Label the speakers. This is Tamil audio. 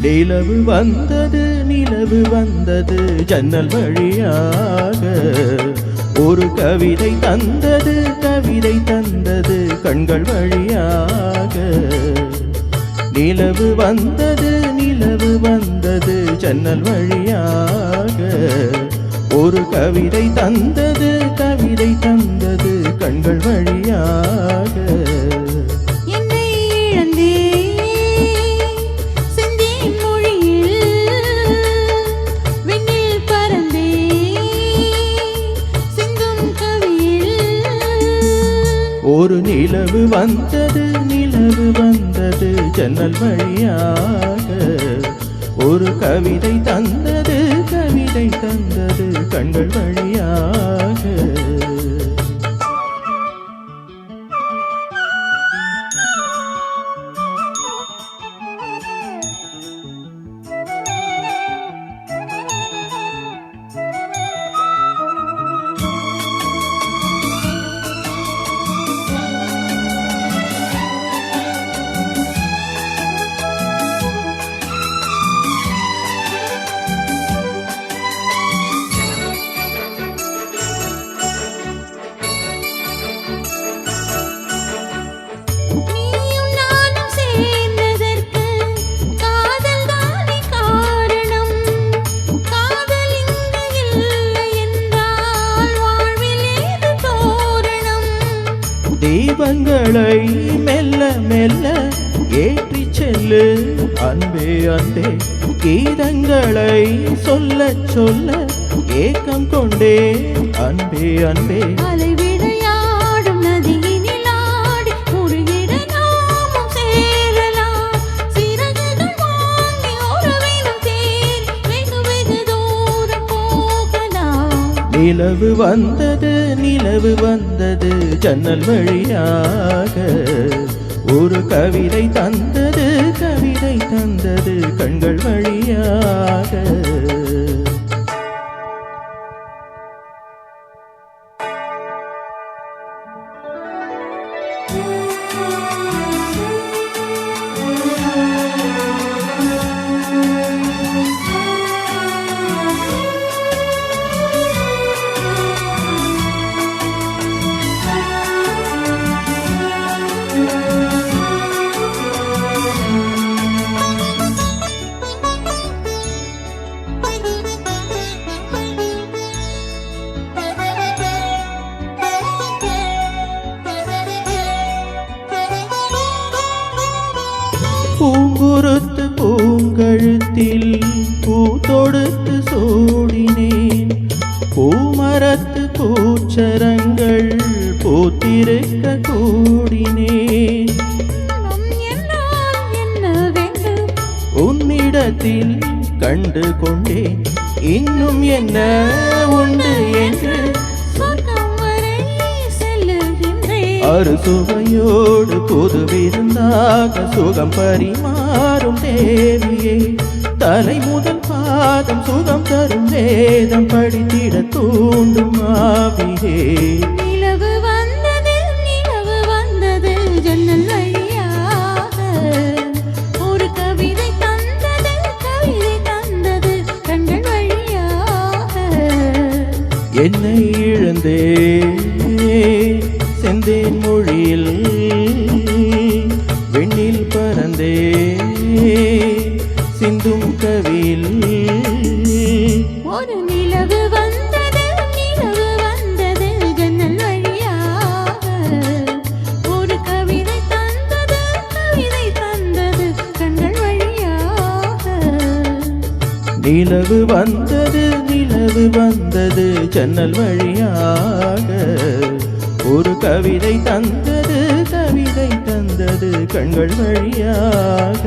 Speaker 1: நிலவு வந்தது நிலவு வந்தது ஜன்னல் வழியாக. ஒரு கவிதை தந்தது கவிதை தந்தது கண்கள் வழியாக. நிலவு வந்தது நிலவு வந்தது ஜன்னல் வழியாக. ஒரு கவிதை தந்தது கவிதை தந்தது கண்கள் வழியாக. ஒரு நிலவு வந்தது நிலவு வந்தது ஜன்னல் வழியாக. ஒரு கவிதை தந்தது கவிதை தந்தது கண்கள் வழியாக. தீபங்களை மெல்ல மெல்ல ஏற்றி செல்லு. அன்பே அன்பே கீதங்களை சொல்ல சொல்ல ஏக்கம் கொண்டே. அன்பே அன்பே. நிலவு வந்தது நிலவு வந்தது ஜன்னல் வழியாக. ஒரு கவிதை தந்தது கவிதை தந்தது கண்கள் வழியாக. பூங்குருத்து பூங்கழுத்தில் பூ தொடுத்து சூடினேன். பூமரத்து பூச்சரங்கள் பூத்திருக்க கூடினேன். உன்னிடத்தில் கண்டு கொண்டேன். இன்னும் என்ன உண்டு என்று அறுசுவையோடு புது விருந்தாக சுகம் பரிமாறும் தேவியே. தலை முதல் பாதம் சுகம் தரும் வேதம் படித்திட தூண்டும் ஆவியே.
Speaker 2: நிலவு வந்தது நிலவு வந்தது ஜன்னல் வழியாக. ஒரு கவிதை தந்தது கவிதை தந்தது கண்கள் வழியாக.
Speaker 1: என்னை இழந்தே. செந்தேன் மொழியில் வெண்ணில் பறந்தே. சிந்தும் கவியில்
Speaker 2: ஒரு நிலவு வந்தது நிலவு வந்தது ஜன்னல் வழியாக. ஒரு கவிதை தந்தது கவிதை தந்தது கண்கள் வழியாக.
Speaker 1: நிலவு வந்தது நிலவு வந்தது ஜன்னல் வழியாக. கவிதை தந்தது கவிதை தந்தது கண்கள் வழியாக.